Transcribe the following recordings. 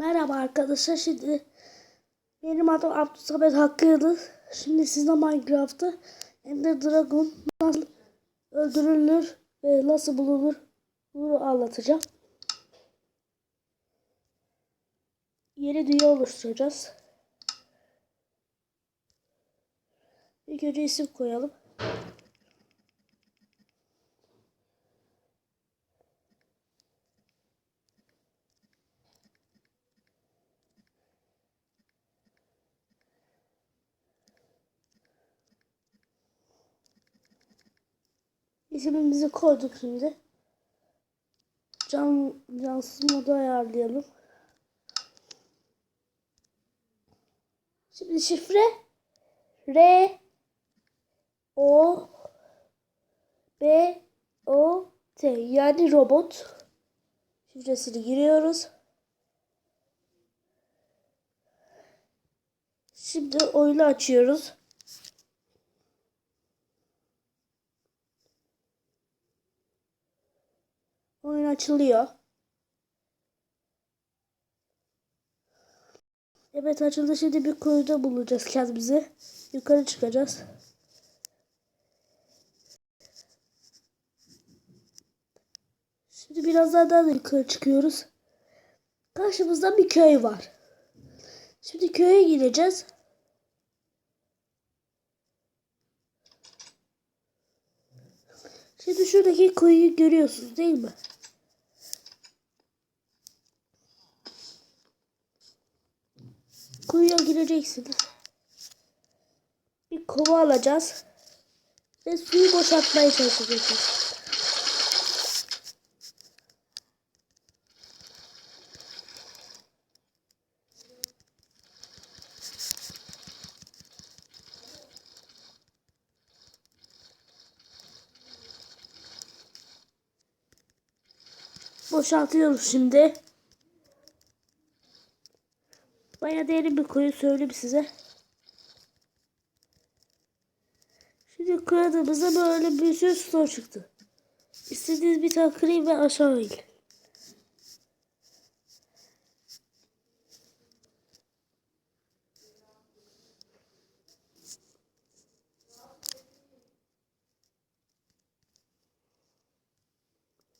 Merhaba arkadaşlar. Şimdi benim adım Abdülsamet Hakkı Yıldız. Şimdi size Minecraft'ta Ender Dragon nasıl öldürülür ve nasıl bulunur bunu anlatacağım. Yeni dünya oluşturacağız. İlk önce isim koyalım. İsmimizi koyduk şimdi. Can, cansız modu ayarlayalım. Şimdi şifre R O B O T yani robot şifresini giriyoruz. Şimdi oyunu açıyoruz. Oyun açılıyor. Evet açıldı. Şimdi bir kuyuda bulacağız kendimizi. Yukarı çıkacağız. Şimdi biraz daha, daha da yukarı çıkıyoruz. Karşımızda bir köy var. Şimdi köye gideceğiz. Şimdi şuradaki kuyuyu görüyorsunuz değil mi? Kuyuya gireceksiniz. Bir kova alacağız. Ve suyu boşaltmaya çalışacağız. Boşaltıyoruz şimdi. Bayağı derin bir kuyu söyleyeyim size. Şimdi kırdığımızda böyle bir sürü stone çıktı. İstediğiniz bir tane kırayım ve aşağı in.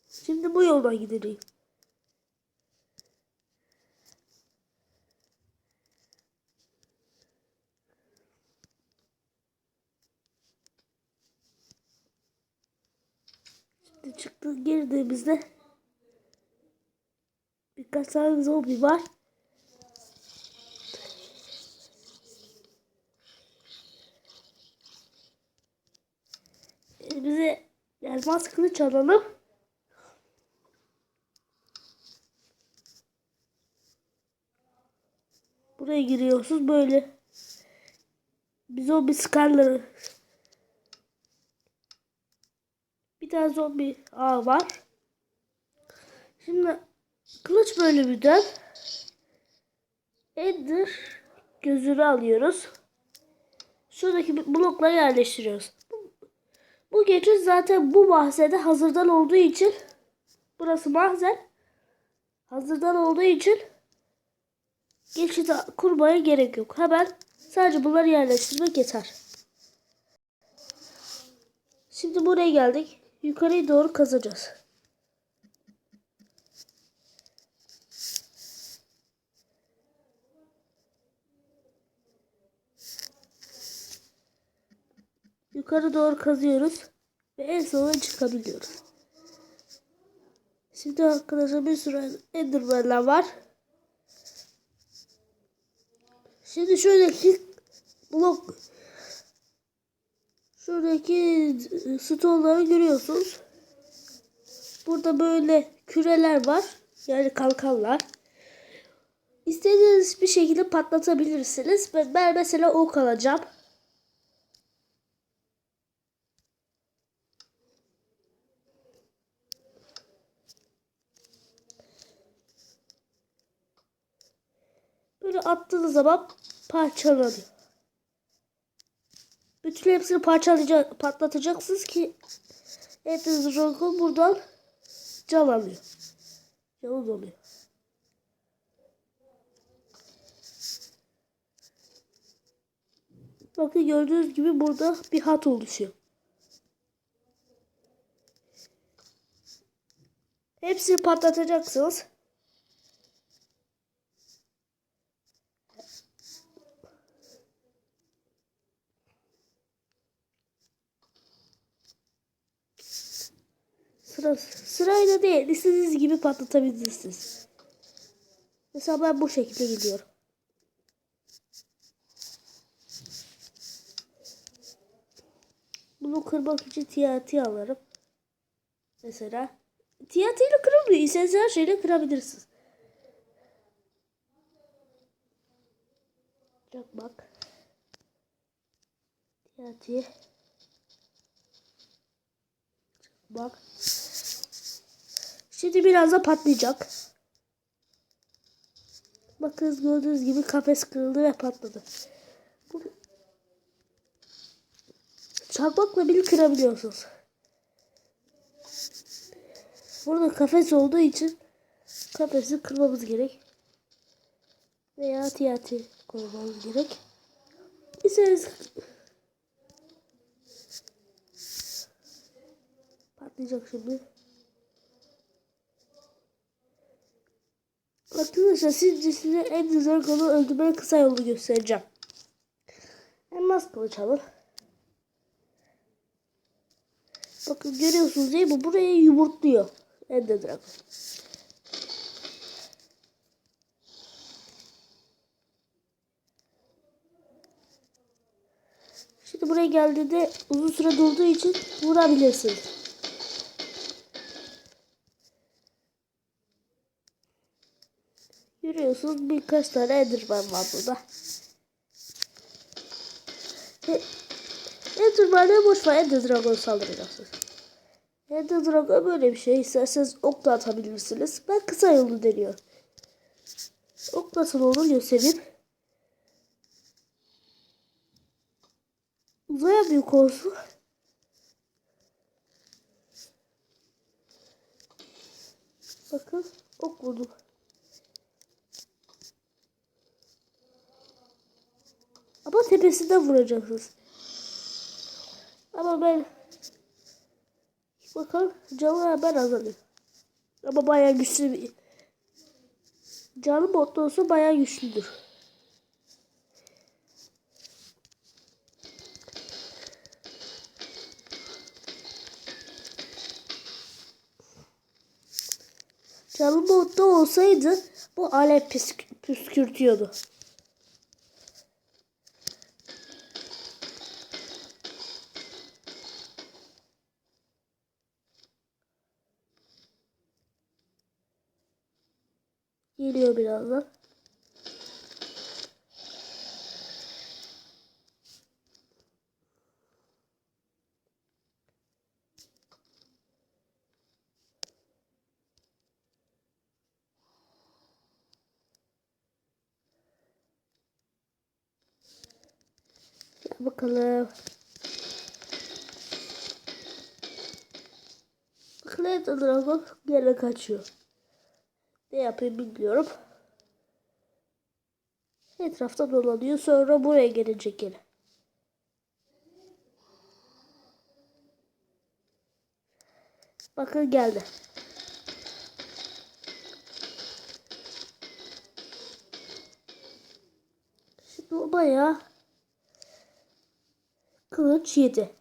Şimdi bu yoldan gideceğim. Şimdi çıktı girdiğimizde birkaç tane zombi var. Elimize elmas kılıç alalım. Buraya giriyorsunuz böyle. Zombi skarları. Bir tane zombi ağ var. Şimdi kılıç bölümünden Ender gözünü alıyoruz. Şuradaki blokları yerleştiriyoruz. Bu, geçit zaten bu mahzende hazırdan olduğu için burası mahzen hazırdan olduğu için geçit kurmaya gerek yok. Hemen sadece bunları yerleştirmek yeter. Şimdi buraya geldik. Yukarıya doğru kazacağız. Yukarı doğru kazıyoruz ve en sona çıkabiliyoruz. Şimdi arkadaşlar bir sürü enderman'ler var. Şimdi şuradaki blok şuradaki stoneları görüyorsunuz. Burada böyle küreler var. Yani kalkanlar. İstediğiniz bir şekilde patlatabilirsiniz. Ben mesela ok alacağım. Böyle attığınız zaman parçalanıyor. Bütün hepsini parçalayacak, patlatacaksınız ki hepiniz Roku buradan can alıyor. Yavuz oluyor. Bakın gördüğünüz gibi burada bir hat oluşuyor. Hepsini patlatacaksınız. Sıra, sırayla değil, istediğiniz gibi patlatabilirsiniz. Mesela ben bu şekilde gidiyorum. Bunu kırmak için TNT alırım. Mesela. TNT ile kırılmıyor. İstediğiniz her şeyle kırabilirsiniz. Çakmak. TNT. Çakmak. Şimdi biraz da patlayacak. Bakın gördüğünüz gibi kafes kırıldı ve patladı. Bu çakmakla bile kırabiliyorsunuz. Burada kafes olduğu için kafesi kırmamız gerek. Veya TNT koymamız gerek. İsterseniz patlayacak şimdi. Arkadaşlar sizce size en güzel konu öldürmenin kısa yolunu göstereceğim. Elmas kılıç alın. Bakın görüyorsunuz değil mi? Buraya yumurtluyor. Ender Dragon. Şimdi buraya geldiğinde uzun süre durduğu için vurabilirsiniz. Görüyorsunuz birkaç tane Enderman var burada. E, Enderman'e boş ver Ender Dragon saldıracaksınız. Ender Dragon böyle bir şey. İsterseniz ok da atabilirsiniz. Ben kısa yolu deniyorum. Ok nasıl olur göstereyim. Uzaya büyük olsun. Bakın ok vurdum. Ama tepesinden vuracaksınız. Ama ben bakalım canı hemen azalıyor. Ama bayağı güçlü bir canı modda olsa bayağı güçlüdür. Canı modda olsaydı bu alev püsk püskürtüyordu. Geliyor birazdan. Bakalım. Bakın Dragon gene kaçıyor. Ne yapayım bilmiyorum. Etrafta dolanıyor. Sonra buraya gelecek gene. Bakın geldi. Şimdi o bayağı kılıç yedi.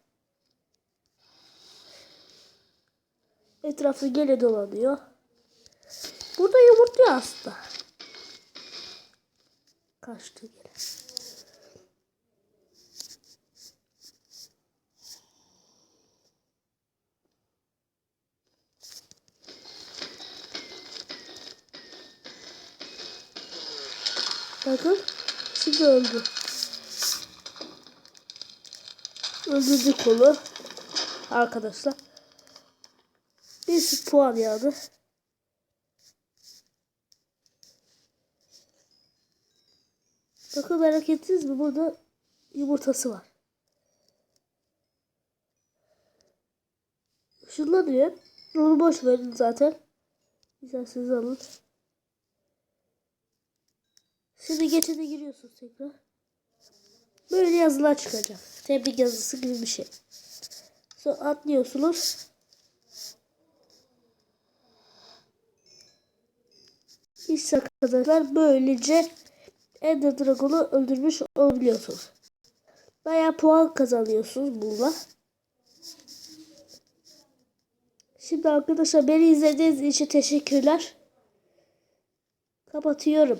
Etrafı gene dolanıyor. Burada yumurtluyor aslında. Kaçtı gene. Bakın şimdi öldü. Öldürdü kolu. Arkadaşlar. Bir puan yağdı. Bakın merak ettiniz mi? Burada yumurtası var. Işınlanıyor. Onu boş verin zaten. İsterseniz alın. Şimdi geçide giriyorsunuz tekrar. Böyle yazılar çıkacak. Tebrik yazısı gibi bir şey. Sonra atlıyorsunuz. İşte arkadaşlar böylece Ender Dragon'u öldürmüş olabiliyorsunuz. Bayağı puan kazanıyorsunuz bununla. Şimdi arkadaşlar beni izlediğiniz için teşekkürler. Kapatıyorum.